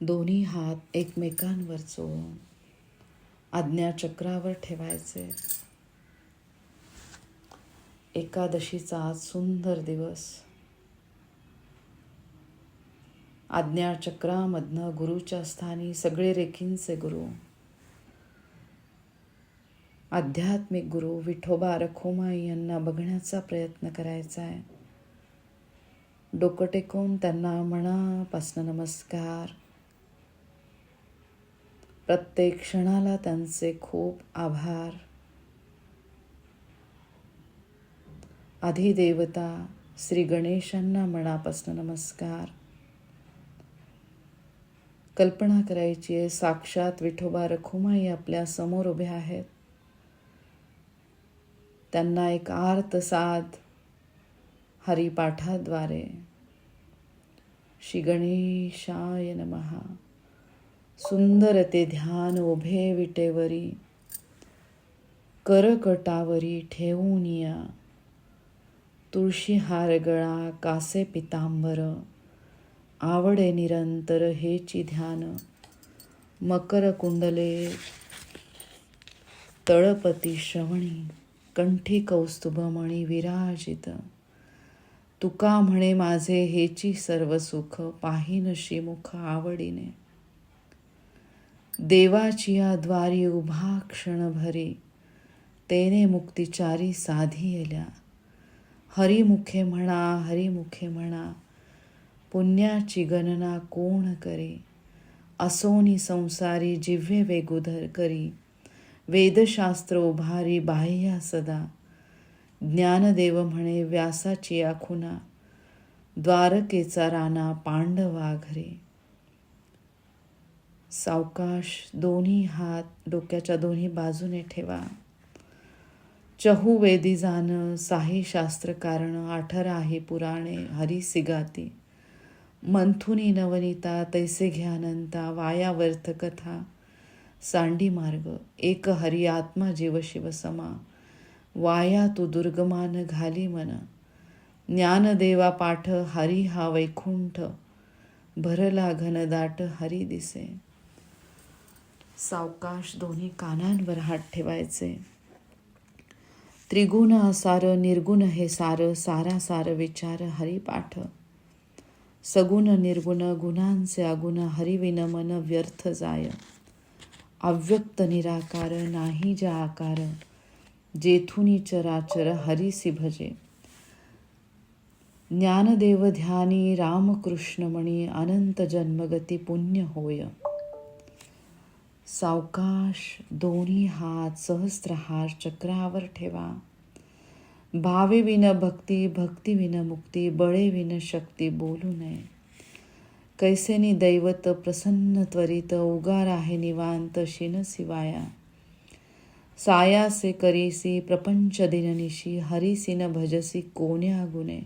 दोन्ही हात एकमेकांवर चोळून आज्ञाचक्रावर ठेवायचे. एकादशीचा आज सुंदर दिवस. आज्ञाचक्रामधनं गुरुच्या स्थानी सगळे रेखींचे गुरु. आध्यात्मिक गुरु विठोबा रखोमाई यांना बघण्याचा प्रयत्न करायचा आहे डोकं टेकून त्यांना मनापासनं नमस्कार. प्रत्येक क्षणाला त्यांचे खूप आभार. अधिदेवता श्री गणेशांना मनापासून नमस्कार. कल्पना करायची आहे साक्षात विठोबा रखुमाई आपल्यासमोर उभ्या आहेत. त्यांना एक आर्त साध हरिपाठाद्वारे. श्री गणेशाय नमहा सुंदर ते ध्यान उभे विटेवरी करकटावरी ठेवून या. तुळशी हार गळा कासे पितांबर आवडे निरंतर हेची ध्यान. मकर कुंडले तळपती श्रवणी कंठी कौस्तुभमणी विराजित. तुका म्हणे माझे हेची सर्व सुख पाहिनशी मुख आवडीने. देवाचिया द्वारी उभा क्षणभरी. तेने मुक्तिचारी साधी येल्या हरिमुखे म्हणा हरिमुखे म्हणा पुण्याची गणना कोण करे? असोनी संसारी जिव्हे वेगुधर करी. वेदशास्त्र उभारी बाह्या सदा. ज्ञानदेव म्हणे व्यासाची आखुना. द्वारकेचा राणा पांडवा घरे. सावकाश दोन्ही हात डोक्याच्या दोन्ही बाजूने ठेवा. चहुवेदी जाणं साही शास्त्र कारण आठरा आहे पुराणे हरी सिगाती. मंथुनी नवनीता तैसे घ्यानंता वाया व्यर्थ कथा. सांडी मार्ग एक हरी आत्मा जीव शिव समा. वाया तू दुर्गमान घाली मन. ज्ञानदेवा पाठ हरी हा वैकुंठ. भरला घनदाट हरी दिसे. सावकाश दोन्ही कानांवर हात ठेवायचे. त्रिगुण असार निर्गुण हे सार सारा सार विचार हरिपाठ. सगुण निर्गुण गुणांचे अगुण हरिविन मन व्यर्थ जाय. अव्यक्त निराकार नाही ज्या आकार जेथुनी चराचर हरिसी भजे ज्ञानदेव ध्यानी रामकृष्णमणी अनंत जन्मगती पुण्य होय. सावकाश दोन्ही हात सहस्त्रहार चक्रावर ठेवा. भावे विन भक्ती भक्ती विन मुक्ती बळे विन शक्ती बोलू नये. कैसेनी दैवत प्रसन्न त्वरित उगार आहे निवांत शिन शिवाया. सायासे करीसी प्रपंच दिननिशी हरिसिन भजसी कोण्या गुणे.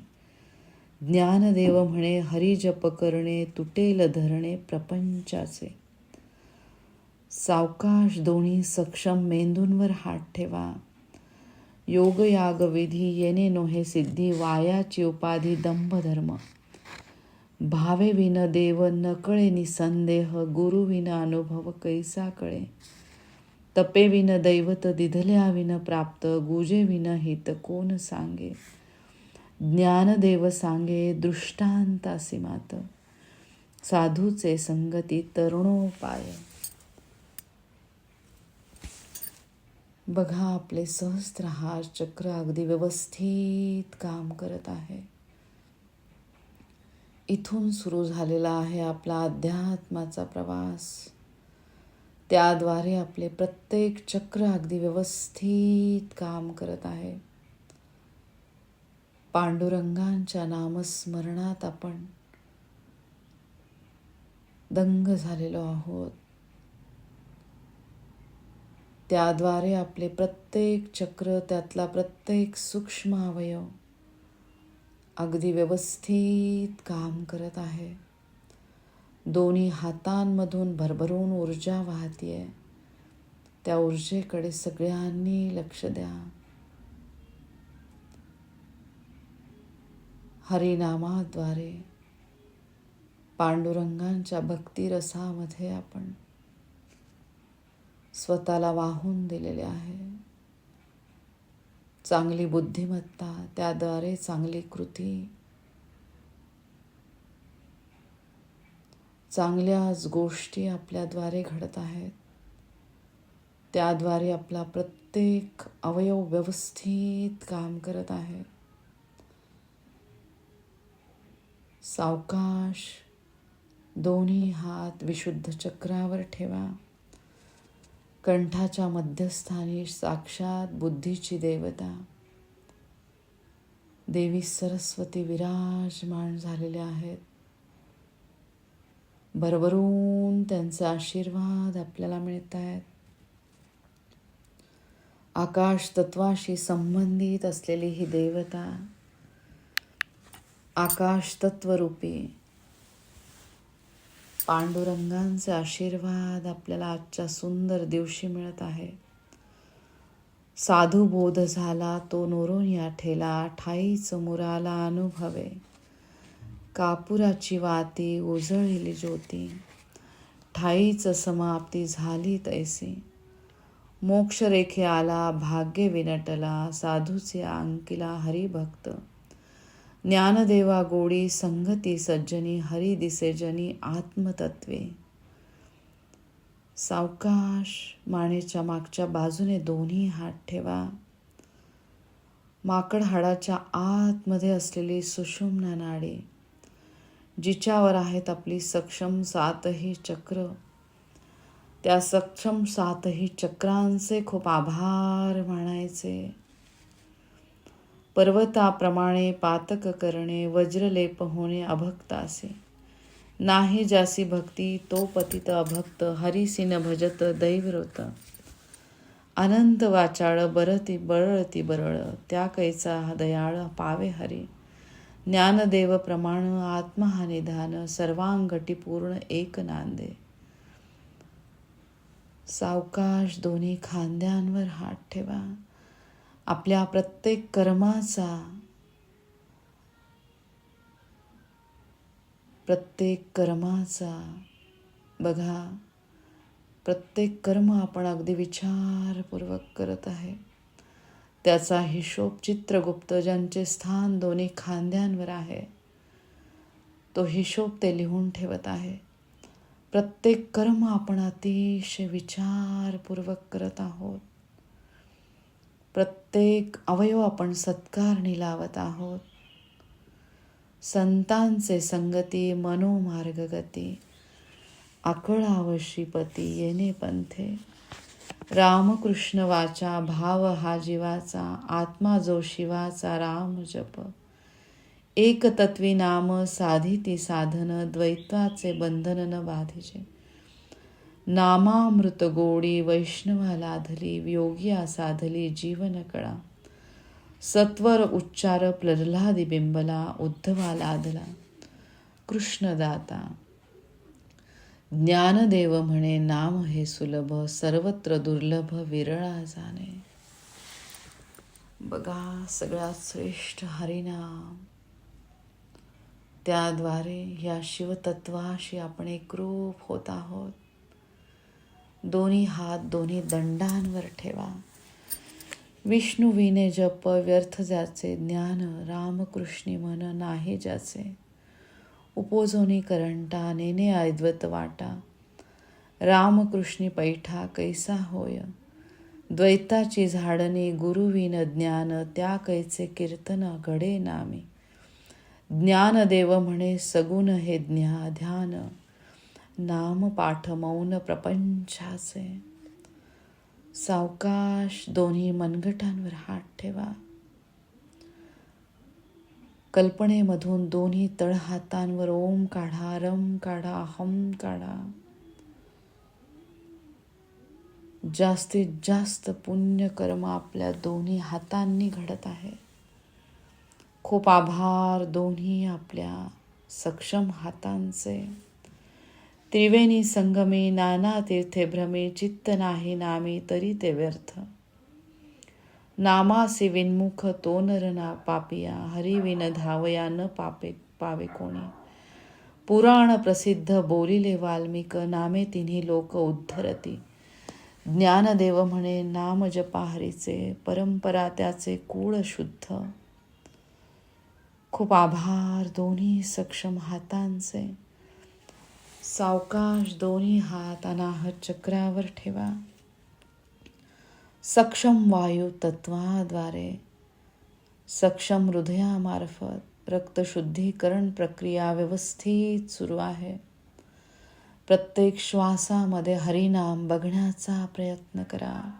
ज्ञानदेव म्हणे हरिजप करणे तुटेल धरणे प्रपंचाचे. सावकाश दोन्ही सक्षम मेंदूंवर हात ठेवा. योगयाग विधी येणे नोहे सिद्धी वायाची उपाधी दंभ धर्म भावे विन देव नकळे निसंदेह गुरु विन अनुभव कैसा कळे. तपे विन दैवत दिधल्या विन प्राप्त गुजे विन हित कोण सांगे. ज्ञानदेव सांगे दृष्टांतासी मात साधूचे संगती तरुणोपाय. बघा आपले सहस्त्रहार चक्र अगदी व्यवस्थित काम करत आहे. इथून सुरू झालेला आहे आपला अध्यात्माचा प्रवास. त्याद्वारे आपले प्रत्येक चक्र अगदी व्यवस्थित काम करत आहे. पांडुरंगांच्या नामस्मरणात आपण दंग झालेलो आहोत. त्याद्वारे आपले प्रत्येक चक्र त्यातला प्रत्येक सूक्ष्म अवयव अगदी व्यवस्थित काम करत आहे. दोन्ही हातांमधून भरभरून ऊर्जा वाहतीये. त्या ऊर्जेकडे सगळ्यांनी लक्ष द्या. हरिनामाद्वारे पांडुरंगांच्या भक्तिरसामध्ये आपण स्वतःला वाहून दिलेले आहे. चांगली बुद्धिमत्ता त्याद्वारे चांगली कृती. चांगल्याच गोष्टी आपल्याद्वारे घडत आहेत. त्याद्वारे आपला प्रत्येक अवयव व्यवस्थित काम करत आहे. सावकाश दोन्ही हात विशुद्ध चक्रावर ठेवा. कंठाच्या मध्यस्थानी साक्षात बुद्धीची देवता. देवी सरस्वती विराजमान झालेल्या आहेत. भरभरून त्यांचे आशीर्वाद आपल्याला मिळत आहेत. आकाश तत्वाशी संबंधित असलेली ही देवता आकाश तत्वरूपी पांडुरंगांचे आशीर्वाद आपल्याला आजच्या सुंदर दिवशी मिळत आहे. साधू बोध झाला तो नोरून या ठेला ठाईच मुराला अनुभवे. कापुराची वाती उजळली ज्योती. ठाईच समाप्ती झाली तैसी. मोक्षरेखे आला भाग्य विनटला साधूचे अंकिला हरिभक्त. ज्ञानदेवा गोडी संगती सज्जनी हरी दिसेजनी आत्मतत्वे. सावकाश मानेच्या मागच्या बाजूने दोन्ही हात ठेवा. माकड हाडाच्या आतमध्ये असलेली सुषुम्ना नाडी जिच्यावर आहेत आपली सक्षम सातही चक्र. त्या सक्षम सातही चक्रांचे खूप आभार मानायचे. पर्वताप्रमाणे पातक करणे वज्रलेप होणे अभक्तासे नाही जासी भक्ती तो पतित अभक्त हरिसिन भजत दैवृत अनंत वाचाळ बरती बरळती बरळ त्या कैचा दयाळ पावे हरी. ज्ञानदेव प्रमाण आत्महानिधान सर्वांगटी पूर्ण एक नांदे. सावकाश दोन्ही खांद्यांवर हात ठेवा. आपल्या प्रत्येक कर्माचा प्रत्येक कर्माचा बघा प्रत्येक कर्म आपण अगदी विचारपूर्वक करत आहे. त्याचा हिशोब चित्रगुप्त ज्यांचे स्थान दोन्ही खांद्यांवर आहे तो हिशोब ते लिहून ठेवत आहे. प्रत्येक कर्म आपण अतिशय विचारपूर्वक करत आहोत. प्रत्येक अवयव आपण सत्कारणी लावत आहोत. संतांचे संगती मनोमार्गगती आकळावशीपती येणे पंथे. रामकृष्ण वाचा भाव हा जीवाचा आत्मा जो शिवाचा राम जप. एक तत्वी नाम साधिती साधन द्वैत्वाचे बंधन न बाधिचे नामामृत गोडी वैष्णवाला धली योगिया साधली जीवन कळा सत्वर उच्चार प्रल्हादी बिंबला उद्धवा लाधला कृष्णदाता। ज्ञानदेव म्हणे नाम हे सुलभ सर्वत्र दुर्लभ विरळा जाणे। बघा सगळ्यात श्रेष्ठ हरिनाम। त्याद्वारे या शिवतत्वाशी आपण एकरूप होत आहोत। दोन्ही हात दोन्ही दंडांवर ठेवा. विष्णू विने जप व्यर्थ ज्याचे ज्ञान रामकृष्णी मन नाही ज्याचे. उपोजोनी करंटा नेने अद्वत वाटा. रामकृष्णी पैठा कैसा होय? द्वैताची झाडणे गुरुविन ज्ञान त्या कैचे कीर्तन घडे नामी. ज्ञानदेव म्हणे सगुण हे ज्ञा ध्यान. नाम पाठ मौन प्रपंचाचे. सावकाश दोन्ही मनगटांवर हात ठेवा. कल्पनेमधून दोन्ही तळहातांवर ओम काढा रम काढा हम काढा. जास्तीत जास्त पुण्यकर्म आपल्या दोन्ही हातांनी घडत आहे. खूप आभार दोन्ही आपल्या सक्षम हातांचे. त्रिवेणी संगमे नाना तीर्थे भ्रमे चित्त नाही नामे तरी ते व्यर्थ. नामासे विनमुख तोनर ना पापिया हरिविन धावया न पापे पावे कोणी. पुराण प्रसिद्ध बोलिले वाल्मिक नामे तिन्ही लोक उद्धरती. ज्ञानदेव म्हणे नाम जपाहरीचे परंपरा त्याचे कुळ शुद्ध. खूप आभार दोन्ही सक्षम हातांचे. सावकाश दोन्ही हात अनाहत चक्रावर ठेवा. सक्षम वायू तत्वाद्वारे सक्षम हृदयामार्फत रक्तशुद्धीकरण प्रक्रिया व्यवस्थित सुरू आहे. प्रत्येक श्वासामध्ये हरिनाम बघण्याचा प्रयत्न करा.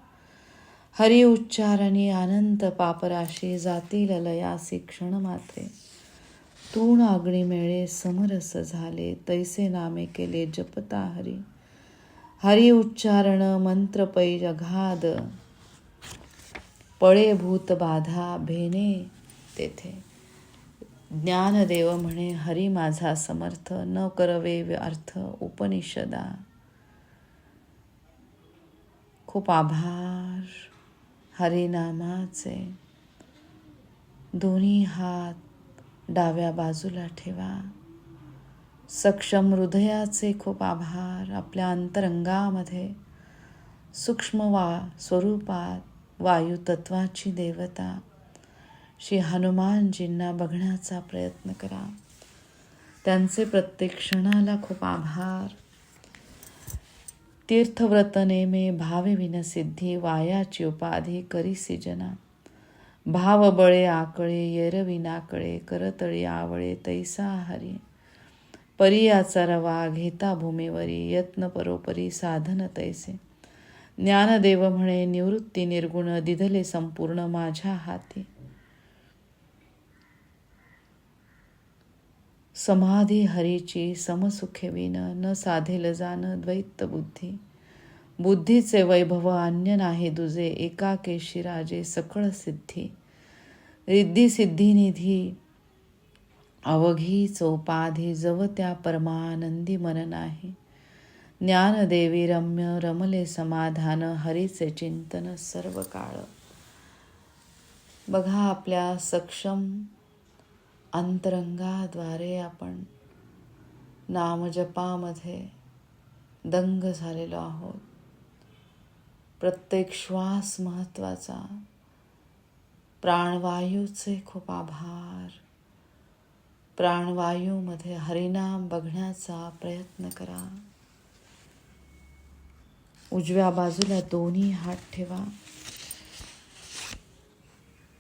हरि उच्चारणी अनंत पापराशी जातील लयासी क्षण मात्रे. तूण अग्निमेळे समरस झाले तैसे नामे केले जपता हरी. हरि उच्चारण मंत्र पै अघाद पळे भूत बाधा भेने तेथे. ज्ञानदेव म्हणे हरी माझा समर्थ न करवे अर्थ उपनिषदा. खूप आभार हरिनामाचे दोन्ही हात डाव्या बाजूला ठेवा. सक्षम हृदयाचे खूप आभार आपल्या अंतरंगामध्ये. सूक्ष्म वा स्वरूपात वायू तत्वाची देवता. श्री हनुमानजींना बघण्याचा प्रयत्न करा. त्यांचे प्रत्येक क्षणाला खूप आभार. तीर्थव्रत नेमे भावे विनसिद्धी वायाची उपाधी करी सिजना. भावबळे आकळे येरविनाकळे करतळी आवळे तैसा हरी. परियाचा रवा घेता भूमीवरी यत्न परोपरी साधन तैसे. ज्ञानदेव म्हणे निवृत्ती निर्गुण दिधले संपूर्ण माझ्या हाती. समाधी हरीची समसुखे विन न साधेल जान द्वैत बुद्धी. बुद्धीचे वैभव अन्य नाही दुजे एका राजे सकळ सिद्धी. रिद्धी सिद्धी निधी अवघी चौपाधी जव त्या परमानंदी मन नाही. ज्ञानदेवी रम्य रमले समाधान हरीचे चिंतन सर्व काळ. बघा आपल्या सक्षम अंतरंगाद्वारे आपण नामजपामध्ये दंग झालेलो आहोत. प्रत्येक श्वास महत्त्वाचा प्राणवायूचे खूप आभार. प्राणवायूमध्ये हरिनाम बघण्याचा प्रयत्न करा. उजव्या बाजूला दोन्ही हात ठेवा.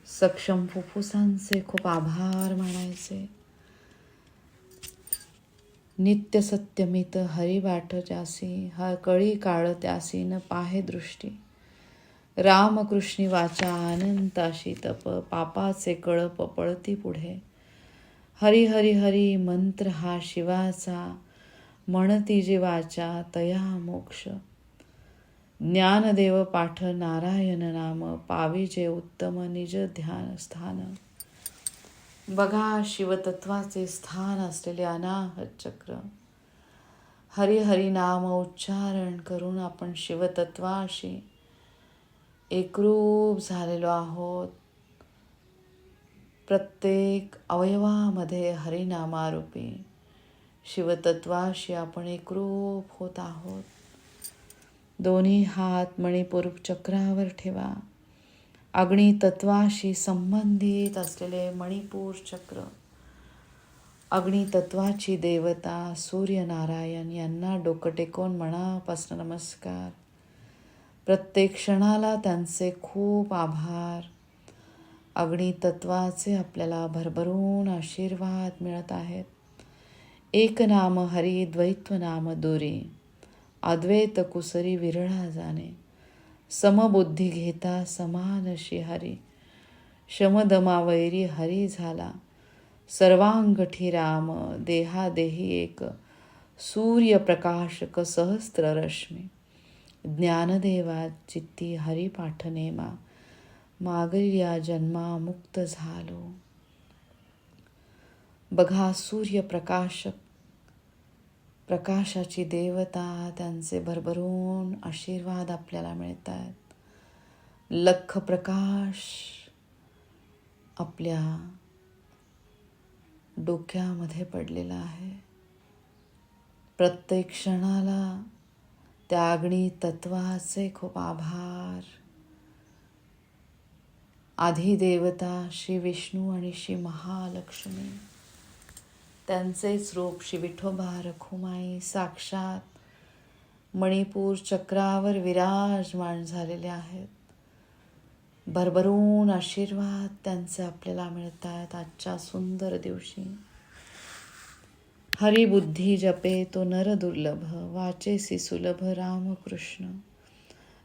सक्षम फुफ्फुसांचे खूप आभार मानायचे. नित्य सत्यमित हरिवाट जासी हा कळी काळ त्यासी न पाहे दृष्टी. रामकृष्णी वाचा अनंताशी तप पापाचे कळप पळती पुढे. हरी हरी हरी मंत्र हा शिवाचा म्हणती जीवाचा तया मोक्ष. ज्ञानदेव पाठ नारायण नाम पाविजे उत्तम निज ध्यान स्थान. बघा शिवतत्वाचे स्थान असलेले अनाहत चक्र. हरी नाम उच्चारण करून आपण शिवतत्वाशी एकरूप झालेलो आहोत. प्रत्येक अवयवामध्ये हरिनामारूपी शिवतत्वाशी आपण एकरूप होत आहोत. दोन्ही हात मणिपूर चक्रावर ठेवा. अग्नितत्वाशी संबंधित असलेले मणिपूर चक्र. अग्नितत्वाची देवता सूर्यनारायण यांना डोकं टेकून मनापासून नमस्कार. प्रत्येक क्षणाला त्यांचे खूप आभार. अग्नितत्वाचे आपल्याला भरभरून आशीर्वाद मिळत आहेत. एक नाम हरी द्वैत्व नाम दोरी. अद्वैत कुसरी विरळा जाणे. समबुद्धी घेता समान हरी. शमदमा वैरी हरी झाला. सर्वांगठी राम देहादेही एक. सूर्यप्रकाशक सहस्त्ररश्मी ज्ञानदेवा चित्ती हरिपाठनेमा मागरी या जन्मा मुक्त झालो. बघा सूर्यप्रकाशक प्रकाशाची देवता त्यांचे भरभरून आशीर्वाद आपल्याला मिळत आहेत लख प्रकाश आपल्या डोक्यामध्ये पडलेला आहे. प्रत्येक क्षणाला त्या अग्नी तत्वाचे खूप आभार. आधी देवता श्री विष्णू आणि श्री महालक्ष्मी. त्यांचेच रूप श्री विठोबा रखुमाई साक्षात मणिपूर चक्रावर विराजमान झालेले आहेत. भरभरून आशीर्वाद त्यांचे आपल्याला मिळत आहेत आजच्या सुंदर दिवशी. हरिबुद्धी जपे तो नर दुर्लभ वाचेसी सुलभ रामकृष्ण.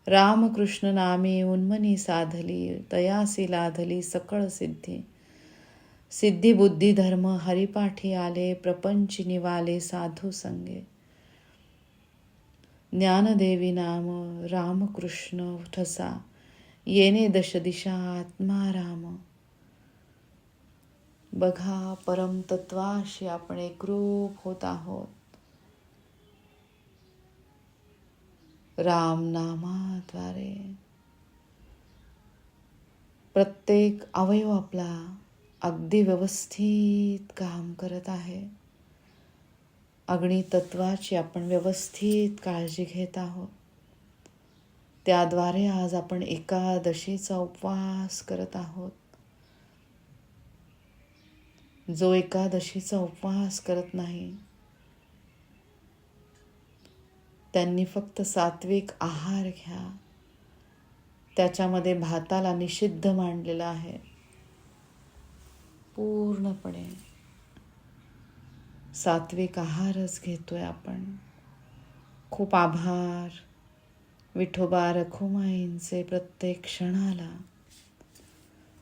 रामकृष्ण नामे उन्मनी साधली तयासी लाधली सकळ सिद्धी. सिद्धी बुद्धी धर्म हरिपाठी आले प्रपंच निवाले साधू संगे. ज्ञानदेवी नाम रामकृष्ण ठसा येणे दश दिशा आत्मा राम. बघा परमतत्वाशी आपण एकरूप होत आहोत. राम नामाद्वारे. प्रत्येक अवयव आपला अगदी व्यवस्थित काम करत आहे. अग्नितत्वाची आपण व्यवस्थित काळजी घेत आहोत. त्याद्वारे आज आपण एकादशीचा उपवास करत आहोत. जो एकादशीचा उपवास करत नाही त्यांनी फक्त सात्विक आहार घ्या. त्याच्यामध्ये भाताला निषिद्ध मांडलेलं आहे. पूर्णपणे. सात्विक आहारच घेतोय आपण. खूप आभार. विठोबा रखुमाईंचे प्रत्येक क्षणाला.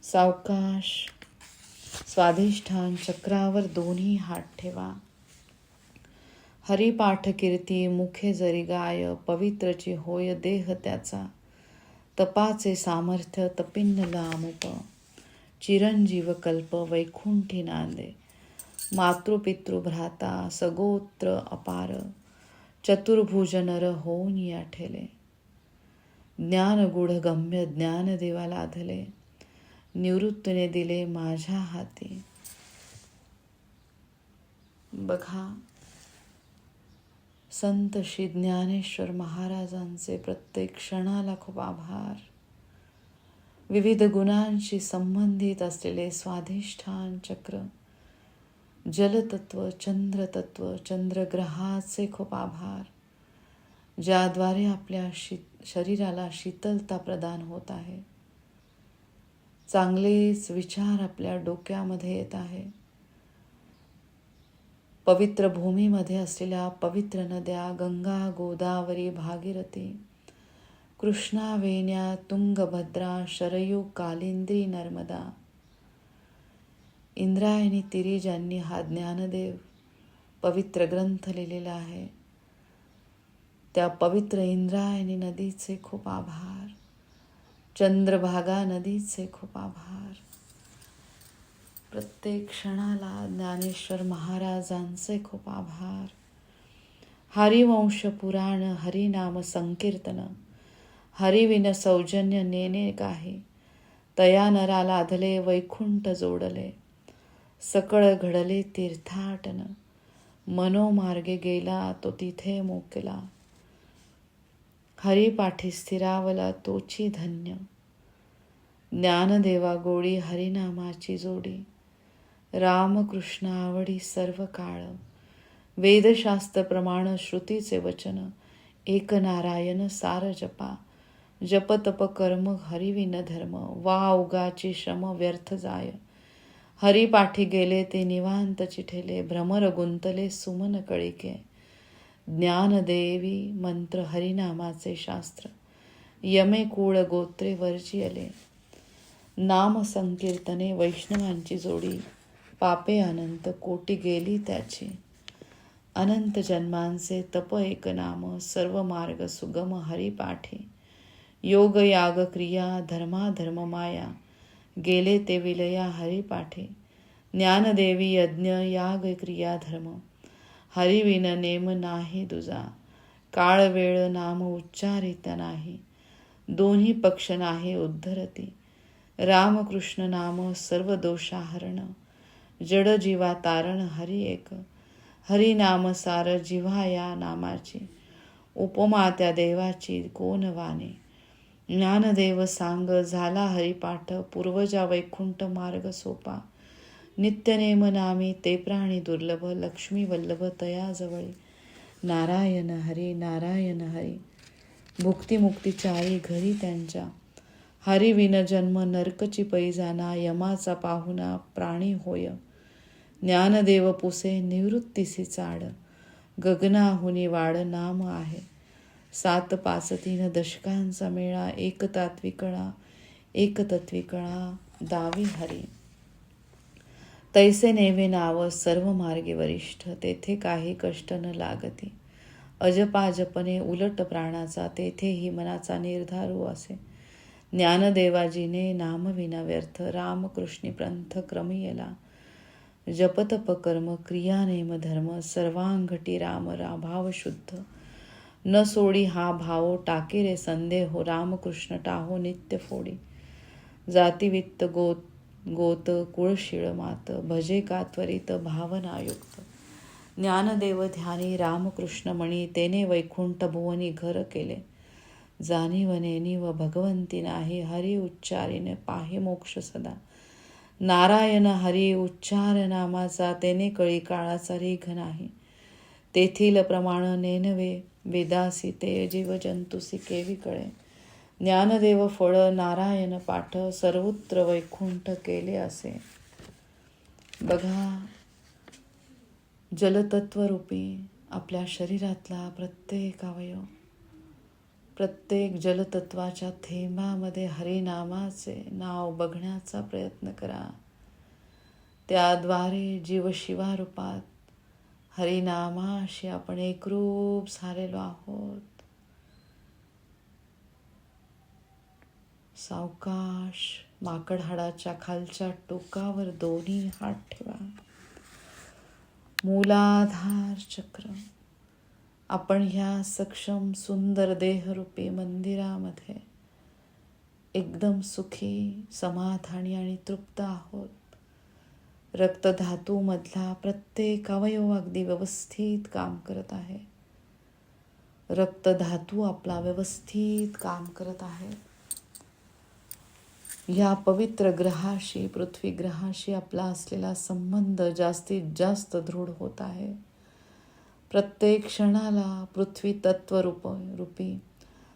सावकाश. स्वाधिष्ठान चक्रावर दोन्ही हात ठेवा. हरिपाठ कीर्ती मुखे जरी गाय पवित्रची होय देह त्याचा. तपाचे सामर्थ्य तपिन्न लामुप चिरंजीव कल्प वैकुंठी नांदे। मातृपितृ भ्राता सगोत्र अपार। चतुर्भुज नर होऊन या ठेले। ज्ञान गम्य ज्ञान देवा लाधले। निवृत्तीने दिले माझ्या हाती। बघा संत श्री ज्ञानेश्वर महाराजांचे प्रत्येक क्षणाला खूप आभार। विविध गुणांशी संबंधित असलेले स्वाधिष्ठान चक्र. जलतत्व चंद्रतत्व चंद्रग्रहाचे खूप आभार ज्याद्वारे आपल्या शी शरीराला शीतलता प्रदान होत आहे. चांगलेच विचार आपल्या डोक्यामध्ये येत आहे. पवित्र भूमीमध्ये असलेल्या पवित्र नद्या गंगा गोदावरी भागीरथी कृष्णा वेण्या तुंगभद्रा शरयू कालिंद्री नर्मदा। इंद्रायणी तिरिजांनी हा ज्ञानदेव पवित्र ग्रंथ लिहिलेला आहे. त्या पवित्र इंद्रायणी नदीचे खूप आभार. चंद्रभागा नदीचे खूप आभार. प्रत्येक क्षणाला ज्ञानेश्वर महाराजांचे खूप आभार. हरिवंश पुराण हरिनाम संकीर्तन. हरिविन सौजन्य नेने काही. तया नरा लाधले वैकुंठ जोडले. सकळ घडले तीर्थाटन. मनोमार्गे गेला तो तिथे मोकला. हरिपाठी स्थिरावला तोची धन्य. ज्ञानदेवा गोळी हरिनामाची जोडी. रामकृष्ण आवडी सर्व काळ. वेदशास्त्र प्रमाण श्रुतीचे वचन. एक नारायण सार जपा जप तप कर्म हरिविन धर्म वा उगाची श्रम व्यर्थ जाय. हरिपाठी गेले ते निवांत चिठेले. भ्रमर गुंतले सुमन कळिके. ज्ञानदेवी मंत्र हरिनामाचे शास्त्र. यमे कुळ गोत्रे वरची अले नाम संकीर्तने वैष्णवांची जोडी. पापे अनंत कोटी गेली त्याची. अनंत जन्मांचे तप एक नाम. सर्व मार्ग सुगम हरिपाठी. योग याग क्रिया धर्माधर्म माया गेले ते विलया हरिपाठे. ज्ञानदेवी यज्ञ याग क्रिया धर्म. हरिविन नेम नाही तुझा काळ वेळ नाम उच्चारित नाही. दोन्ही पक्ष नाही उद्धरती. रामकृष्ण नाम सर्व दोषाहरण. जड जीवा तारण हरि एक. हरिनाम सार जिव्हा या नामाची. उपमा त्या देवाची कोण वाणे ज्ञानदेव सांग झाला हरिपाठ पूर्वजा वैकुंठ मार्ग सोपा. नित्यनेम नामी ते प्राणी दुर्लभ लक्ष्मी वल्लभ तया जवळी. नारायण हरी नारायण हरी. भुक्तिमुक्ती चारी घरी त्यांच्या. हरिविन जन्म नरकची पैजाना यमाचा पाहुणा प्राणी होय. ज्ञानदेव पुसे निवृत्तीसी चाड. गगनाहुनी वाड नाम आहे. सात पाच तीन दशकांचा मेळा एकतात्विकळा एकतत्विकळा दावी हरी. तैसे नेवे नाव सर्व मार्गे वरिष्ठ तेथे काही कष्ट न लागते. अजपाजपने उलट प्राणाचा तेथेही मनाचा निर्धारू असे. ज्ञानदेवाजीने नामविना व्यर्थ रामकृष्णी पंथ क्रमियला जपतप कर्म क्रिया नेम धर्म सर्वांगटी राम राभाव शुद्ध. न सोडी हा भाव टाके रे संदेह रामकृष्ण टाहो नित्य फोडी. जातीवित्त गोत गोत कुळशिळ मात भजे का त्वरित भावनायुक्त ज्ञानदेव ध्यानी रामकृष्णमणी तेने वैकुंठ भुवनी घर केले. जाणीवनेनी व भगवंती नाही हरी उच्चारीने पाहि मोक्ष सदा. नारायण हरी उच्चार नामाचा तेने कळी काळाचा रेघ नाही. तेथील प्रमाण नेनवे वेदासी ते जीव जंतुसी केवी कळे ज्ञानदेव फळ नारायण पाठ सर्वत्र वैकुंठ केले असे। बघा जलतत्वरूपी आपल्या शरीरातला प्रत्येक अवयव प्रत्येक जलतत्वाच्या थेंबामध्ये हरिनामाचे नाव बघण्याचा प्रयत्न करा. त्याद्वारे जीव शिवारूपात हरिनामाशी आपण एकरूप झालेलो आहोत. सावकाश माकड हाडाच्या खालच्या टोकावर दोन्ही हात ठेवा. मूलाधार चक्र. आपण ह्या सक्षम सुंदर देहरूपी मंदिरामध्ये एकदम सुखी समाधानी आणि तृप्त आहोत. रक्तधातूमधला प्रत्येक अवयव अगदी व्यवस्थित काम करत आहे. रक्तधातू आपला व्यवस्थित काम करत आहे. या पवित्र ग्रहाशी पृथ्वी ग्रहाशी आपला असलेला संबंध जास्तीत जास्त दृढ होत आहे. प्रत्येक क्षणाला पृथ्वी तत्वरूप रूपी.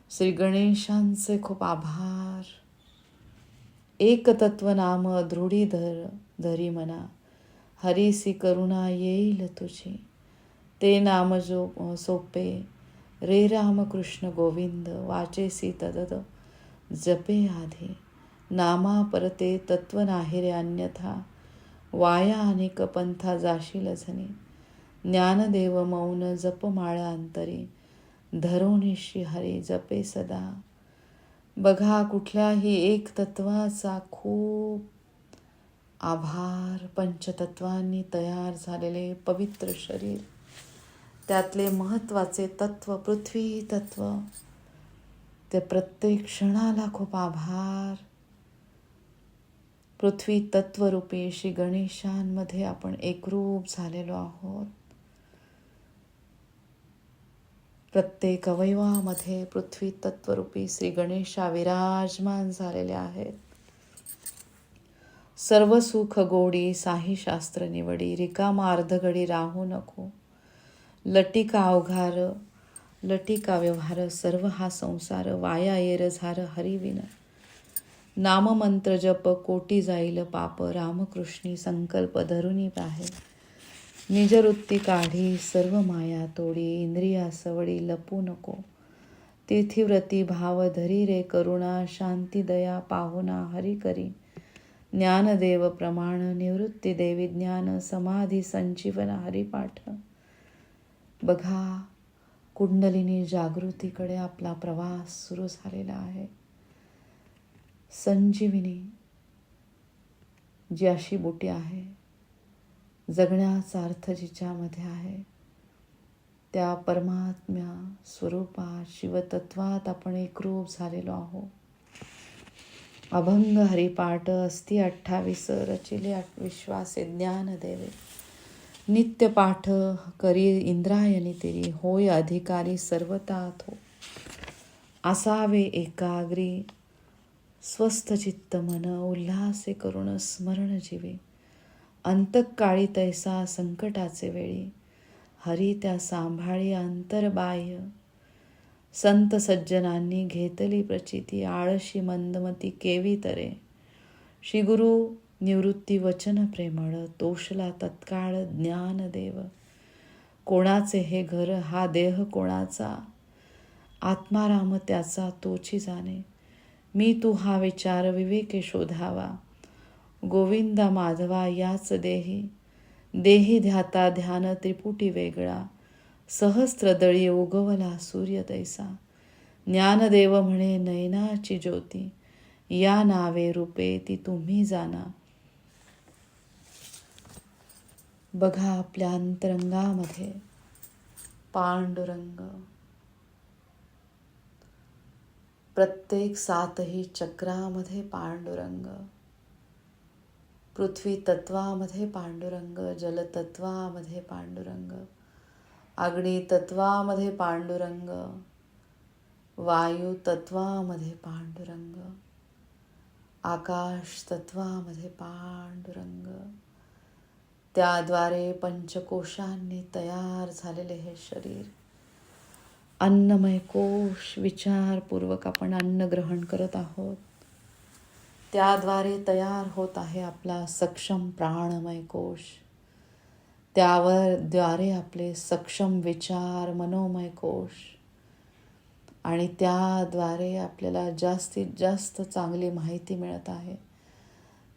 श्री गणेशांचे खूप आभार. एकतत्व नाम दृढीधर धरी म्हणा हरीसी करुणा येईल तुझी. ते नाम जो सोपे. रे रामकृष्ण गोविंद वाचेसी तदद जपे आधी. नामा परते तत्व नाहिरे अन्यथा. वाया अनेक पंथा जाशील झनी. ज्ञानदेव मौन जपमाळ अंतरी. धरोनिशी हरी जपे सदा. बघा कुठल्याही एक तत्वाचा खूप आभार पंचतत्वांनी तयार झालेले पवित्र शरीर त्यातले महत्त्वाचे तत्व पृथ्वी तत्व ते प्रत्येक क्षणाला खूप आभार. पृथ्वी तत्वरूपी श्री गणेशांमध्ये आपण एकरूप झालेलो आहोत. प्रत्येक अवयवामध्ये पृथ्वी तत्वरूपी श्री गणेशा विराजमान झालेले आहेत. सर्व सुख गोडी साही शास्त्र निवडी रिकामा अर्धगडी राहू नको. लटिका अवघार लटिका व्यवहार सर्व हा संसार वाया येर झार हरिविन नाममंत्र जप कोटी जाईल पाप रामकृष्णी संकल्प धरुनी पाहे निजवृत्ती काढी सर्व माया तोडी इंद्रिया सवडी लपू नको. तीर्थीव्रती भाव धरी रे करुणा शांती दया पाहुना हरी करी. ज्ञानदेव प्रमाण निवृत्ती देवी ज्ञान समाधी संजीवन हरिपाठ. बघा कुंडलिनी जागृतीकडे आपला प्रवास सुरू झालेला आहे. संजीविनी जी अशी बोटी आहे जगण्याचा अर्थ जिच्यामध्ये आहे त्या परमात्म्या स्वरूपात शिवतत्वात आपण एकरूप झालेलो आहोत. अभंग हरिपाठ अस्ति अठ्ठावीस रचिले विश्वासे ज्ञान देवे। नित्य पाठ करी इंद्रायणी तेरी होय अधिकारी सर्वता थो। असावे एकाग्री स्वस्थ चित्त मन उल्हासे करुण स्मरण जीवे। अंतकाळी तैसा संकटाचे वेळी हरी त्या सांभाळी अंतरबाह्य। संत सज्जनांनी घेतली प्रचिती आळशी मंदमती केवी तरे. श्री गुरु निवृत्ती वचन प्रेमळ तोषला तत्काळ ज्ञान देव. कोणाचे हे घर हा देह कोणाचा? आत्माराम त्याचा तोची जाणे. मी तू हा विचार विवेके शोधावा. गोविंदा माधवा याच देही. देही ध्याता ध्यान त्रिपुटी वेगळा. सहस्त्रदळी उगवला सूर्य तैसा ज्ञानदेव म्हणे नयनाची ज्योती या नावे रूपे ती तुम्ही जाना. बघा आपल्या अंतरंगामध्ये पांडुरंग. प्रत्येक सातही चक्रामध्ये पांडुरंग. पृथ्वी तत्वामध्ये पांडुरंग जलतत्वामध्ये पांडुरंग. अग्नी तत्वामध्ये पांडुरंग वायू तत्वामध्ये पांडुरंग आकाश तत्वामध्ये पांडुरंग. त्याद्वारे पंचकोशांनी तयार झालेले हे शरीर. अन्नमय कोश विचारपूर्वक आपण अन्न ग्रहण करत आहोत. त्याद्वारे तयार होत आहे आपला सक्षम प्राणमय कोश. त्यावर द्वारे आपले सक्षम विचार मनोमय कोश आणि त्याद्वारे आपल्याला जास्तीत जास्त चांगली माहिती मिळत आहे.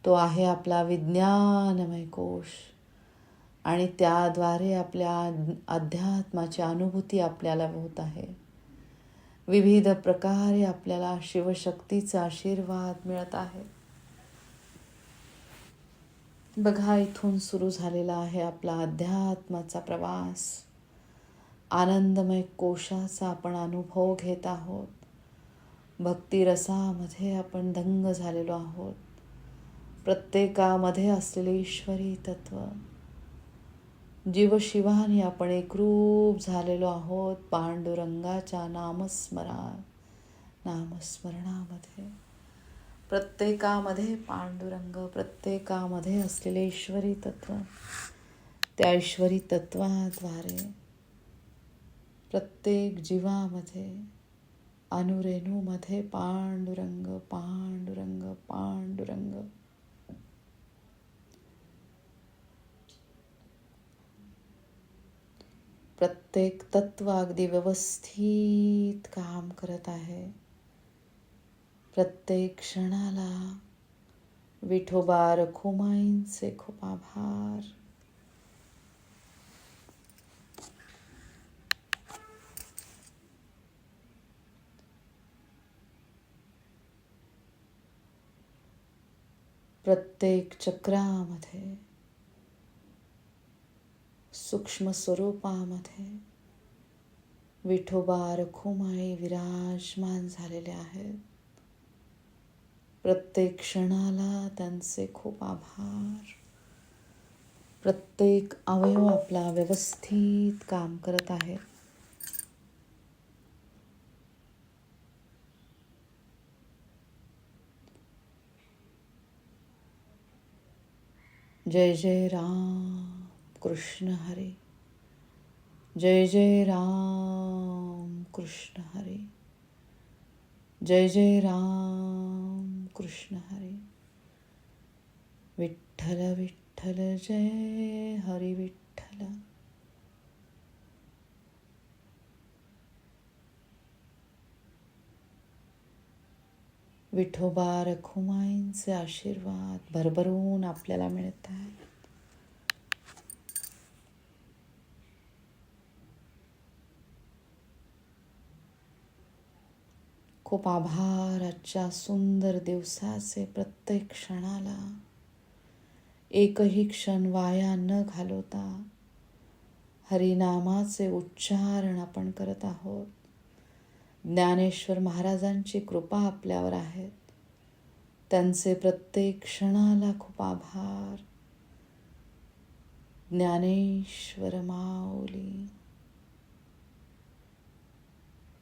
तो आहे आपला विज्ञानमय कोश आणि त्याद्वारे आपल्या अध्यात्माची अनुभूती आपल्याला होत आहे. विविध प्रकारे आपल्याला शिवशक्तीचा आशीर्वाद मिळत आहे. बघा इथून सुरू झालेला आहे आपला अध्यात्माचा प्रवास. आनंदमय कोशाचा आपण अनुभव घेत आहोत. भक्तिरसामध्ये आपण दंग झालेलो आहोत. प्रत्येकामध्ये असलेले ईश्वरी तत्व. जीवशिवाने आपण एकरूप झालेलो आहोत पांडुरंगाच्या नामस्मरा नामस्मरणामध्ये. प्रत्येकामध्ये पांडुरंग, प्रत्येकामध्ये असलेले ईश्वरी तत्व, त्या ईश्वरी तत्वाद्वारे प्रत्येक जीवामध्ये, अनुरेणूमध्ये पांडुरंग पांडुरंग पांडुरंग. प्रत्येक तत्व अगदी व्यवस्थित काम करत आहे. प्रत्येक क्षणाला. विठोबा रखुमाईंचे खूप आभार. प्रत्येक चक्रामध्ये सूक्ष्म स्वरूपामध्ये विठोबा रखुमाई विराजमान झालेले आहेत. प्रत्येक क्षणाला त्यांचे खूप आभार. प्रत्येक अवयव आपला व्यवस्थित काम करत आहे जय जय राम कृष्ण हरे. जय जय राम कृष्ण हरे. जय जय राम कृष्ण हरी। विठ्ठल विठ्ठल जय हरी विठ्ठल। विठोबा रखुमाईंचे आशीर्वाद भरभरून आपल्याला मिळत आहे खूप आभार आजच्या सुंदर दिवसाचे प्रत्येक क्षणाला. एकही क्षण वाया न घालवता हरिनामाचे उच्चारण आपण करत आहोत. ज्ञानेश्वर महाराजांची कृपा आपल्यावर आहेत त्यांचे प्रत्येक क्षणाला खूप आभार. ज्ञानेश्वर माऊली.